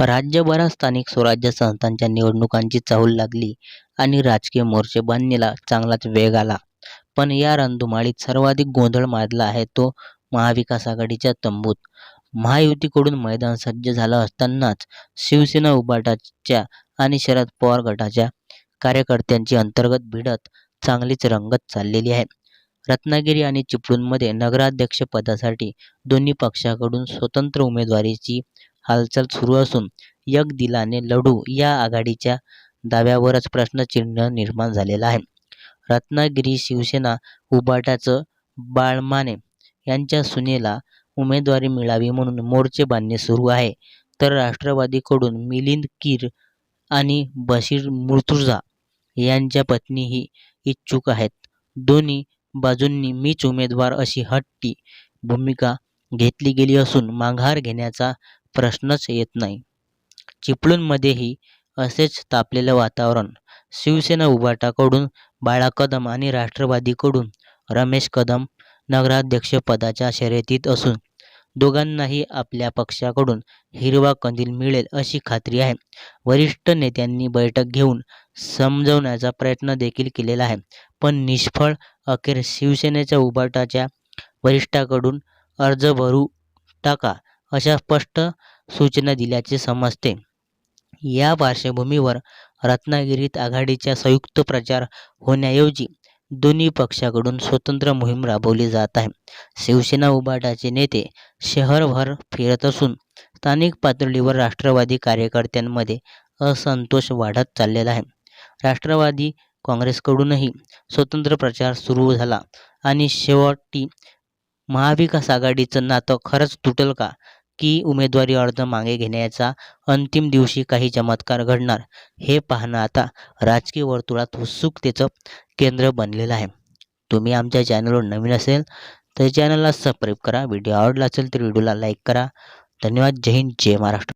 राज्यभरात स्थानिक स्वराज्य संस्थांच्या निवडणुकांची चाहूल लागली आणि राजकीय मोर्चे बांधणीला चांगलाच वेग आला. पण या रणधुमाळीत सर्वाधिक गोंधळ माजला आहे तो महाविकास आघाडीच्या तंबूत. महायुतीकडून मैदान सज्ज झालं असतानाच शिवसेना उभाटाच्या आणि शरद पवार गटाच्या कार्यकर्त्यांची अंतर्गत भिडत चांगलीच रंगत चाललेली आहे. रत्नागिरी आणि चिपळूणमध्ये नगराध्यक्षपदासाठी दोन्ही पक्षाकडून स्वतंत्र उमेदवारीची हालचाल सुरू असून एकदिलाने लढू या आघाडीच्या दाव्यावरच प्रश्नचिन्ह निर्माण झालेलं आहे. रत्नागिरी शिवसेना उबाटाचं बाळमाने यांच्या सुनेला उमेदवारी मिळावी म्हणून मोर्चे बांधणे सुरू आहे तर राष्ट्रवादीकडून मिलिंद कीर आणि बशीर मुर्तुझा यांच्या पत्नीही इच्छुक आहेत. दोन्ही बाजूंनी मीच उमेदवार अशी हट्टी भूमिका घेतली गेली असून माघार घेण्याचा प्रश्नच येत नाही. चिपळूणमध्येही असेच तापलेलं वातावरण. शिवसेना उभाटाकडून बाळा कदम आणि राष्ट्रवादीकडून रमेश कदम नगराध्यक्षपदाच्या शर्यतीत असून दोघांनाही आपल्या पक्षाकडून हिरवा कंदील मिळेल अशी खात्री आहे. वरिष्ठ नेत्यांनी बैठक घेऊन समजवण्याचा प्रयत्न देखील केलेला आहे. पण निष्फळ. अखेर शिवसेनेच्या उभाटाच्या वरिष्ठाकडून अर्ज भरू टाका अशा स्पष्ट सूचना दिल्याचे समजते. या पार्श्वभूमीवर रत्नागिरीत आघाडीच्या संयुक्त प्रचार होण्याऐवजी दोन्ही पक्षाकडून स्वतंत्र मोहीम राबवली जात आहे. शिवसेना उभाटाचे नेते शहरभर फिरत असून स्थानिक पातळीवर राष्ट्रवादी कार्यकर्त्यांमध्ये असंतोष वाढत चाललेला आहे. राष्ट्रवादी काँग्रेसकडूनही स्वतंत्र प्रचार सुरू झाला आणि शेवटी महाविकास आघाडीचं नातं खरंच तुटेल की उमेदवारी अर्ज मागे घेण्याच्या अंतिम दिवशी काही चमत्कार घडणार हे पाहणं आता राजकीय वर्तुळात उत्सुकतेचं केंद्र बनलेलं आहे. तुम्ही आमच्या चॅनलवर नवीन असेल तर चॅनलला सबस्क्राईब करा. व्हिडिओ आवडला असेल तर व्हिडिओला लाईक करा. धन्यवाद. जय हिंद जय महाराष्ट्र.